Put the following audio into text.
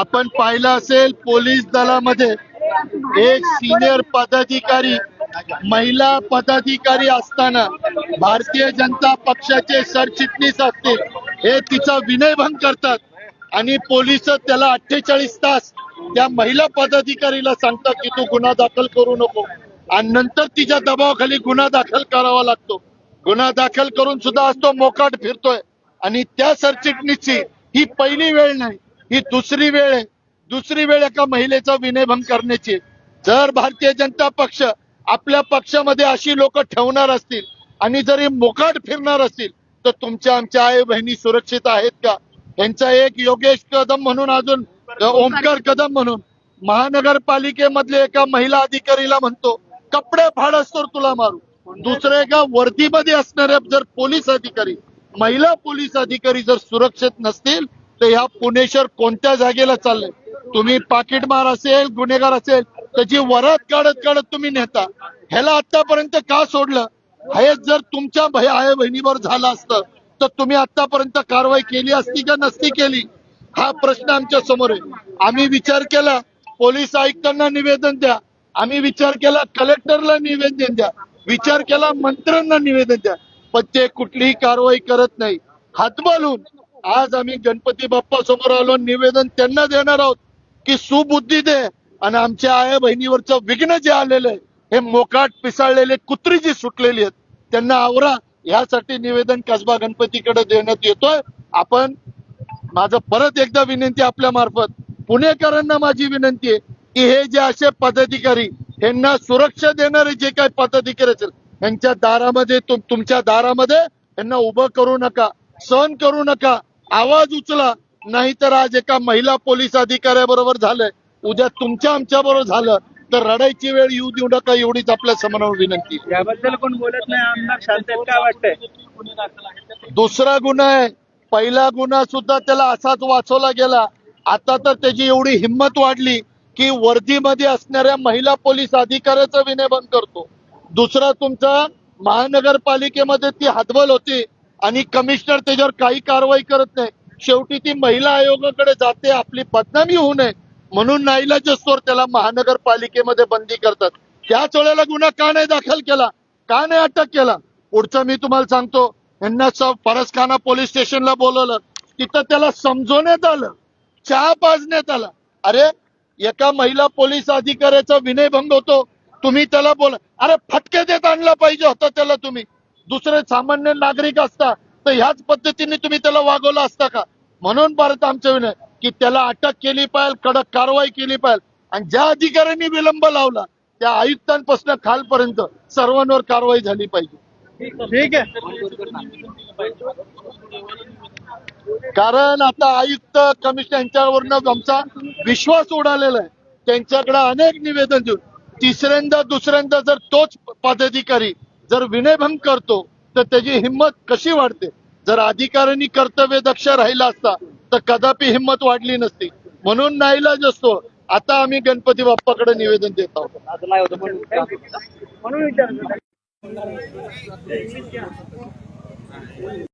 आपण पाहिलं असेल पोलीस दलामध्ये एक सिनियर पदाधिकारी महिला पदाधिकारी असताना भारतीय जनता पक्षाचे सरचिटणीस असतील हे तिचा विनयभंग करतात. आणि पोलीस त्याला अठ्ठेचाळीस तास त्या महिला पदाधिकारीला सांगतात की तू गुन्हा दाखल करू नको. आणि नंतर तिच्या दबावाखाली गुन्हा दाखल करावा लागतो. गुन्हा दाखल करून सुद्धा आज तो मोकाट फिरतोय. आणि त्या सरचिटणीसची ही पहिली वेळ नाही. ही दुसरी वेळ आहे. दुसरी वेळ एका महिलेचा विनयभंग करण्याची. जर भारतीय जनता पक्ष आपल्या पक्षामध्ये अशी लोक ठेवणार असतील आणि जरी मोकाट फिरणार असतील तर तुमच्या आमच्या आई बहिणी सुरक्षित आहेत का? यांचा एक योगेश कदम म्हणून अजून ओमकार कदम म्हणून महानगरपालिकेमधले एका महिला अधिकारीला म्हणतो कपडे फाडस तर तुला मारू. दुसऱ्या एका वर्दीमध्ये असणाऱ्या जर पोलीस अधिकारी महिला पोलीस अधिकारी जर सुरक्षित नसतील तर ह्या पुणेश्वर कोणत्या जागेला चाललंय? तुम्ही पाकिटमार असेल गुन्हेगार असेल त्याची वरात काढत काढत तुम्ही नेता ह्याला आतापर्यंत का सोडलं? हे जर तुमच्या आई बहिणीवर झालं असतं तर तुम्ही आतापर्यंत कारवाई केली असती का नसती केली? हा प्रश्न आमच्यासमोर आहे. आम्ही विचार केला पोलीस आयुक्तांना निवेदन द्या. आम्ही विचार केला कलेक्टरला निवेदन द्या. विचार केला मंत्र्यांना निवेदन द्या. पण ते कुठलीही कारवाई करत नाही. हातबालून आज आम्ही गणपती बाप्पा समोर आलो निवेदन त्यांना देणार आहोत की सुबुद्धी दे आणि आमच्या आया बहिणीवरचं विघ्न जे आलेलं आहे हे मोकाट पिसाळलेले कुत्री जी सुटलेली आहेत त्यांना आवरा. यासाठी निवेदन कसबा गणपतीकडे देण्यात येतोय. आपण माझं परत एकदा विनंती आपल्या मार्फत पुणेकरांना माझी विनंती आहे की हे जे असे पदाधिकारी यांना सुरक्षा देणारे जे काही पदाधिकारी असेल यांच्या दारामध्ये तुम- तुमच्या दारामध्ये यांना उभं करू नका सहन करू नका. आवाज उचला नाहीतर आज एका महिला पोलीस अधिकाऱ्याबरोबर झालंय. उद्या तुमच्या आमच्या बरोबर झालं तर रडायची वेळ येऊ देऊ नका एवढीच आपल्यासमोर विनंती. याबद्दल कोण बोलत नाही आमदार काय वाटतंय? दुसरा गुन्हा आहे. पहिला गुन्हा सुद्धा त्याला असाच वाचवला गेला. आता तर त्याची एवढी हिंमत वाढली की वर्दीमध्ये असणाऱ्या महिला पोलीस अधिकाऱ्याचा विनयभंग करतो. दुसरा तुमचा महानगरपालिकेमध्ये ती हतबल होती. आणि कमिशनर त्याच्यावर काही कारवाई करत नाही. शेवटी ती महिला आयोगाकडे जाते आपली बदनामी होऊ नये. म्हणून नाईलाजस्तोर त्याला महानगरपालिकेमध्ये बंदी करतात. त्याच वेळेला गुन्हा का नाही दाखल केला? का नाही अटक केला? पुढचं मी तुम्हाला सांगतो यांना स- फरसखाना पोलीस स्टेशनला बोलवलं. तिथं त्याला समजवण्यात आलं. चहा पाजण्यात आला. अरे एका महिला पोलीस अधिकाऱ्याचा विनयभंग होतो. तुम्ही त्याला बोला अरे फटके देत आणला पाहिजे होता त्याला तुम्ही. दुसरे सामान्य नागरिक असता तर ह्याच पद्धतीने तुम्ही त्याला वागवलं असता का? म्हणून परत आमचं विनय की त्याला अटक केली पाहिजे कडक कारवाई केली पाहिजे. आणि ज्या अधिकाऱ्यांनी विलंब लावला त्या आयुक्तांपासून खालपर्यंत सर्वांवर कारवाई झाली पाहिजे. ठीक आहे? कारण आता आयुक्त कमिशनर यांच्यावरनं आमचा विश्वास उडालेला आहे. त्यांच्याकडे अनेक निवेदन देऊन तिसऱ्यांदा दुसऱ्यांदा जर तोच पदाधिकारी जर विनयभंग करतो तर त्याची हिंमत कशी वाढते? जर अधिकाऱ्यांनी कर्तव्य दक्ष राहिला असता तर कदापि हिंमत वाढली नसती. म्हणून नाईलाज असतो आता आम्ही गणपती बाप्पाकडे निवेदन देत आहोत. म्हणून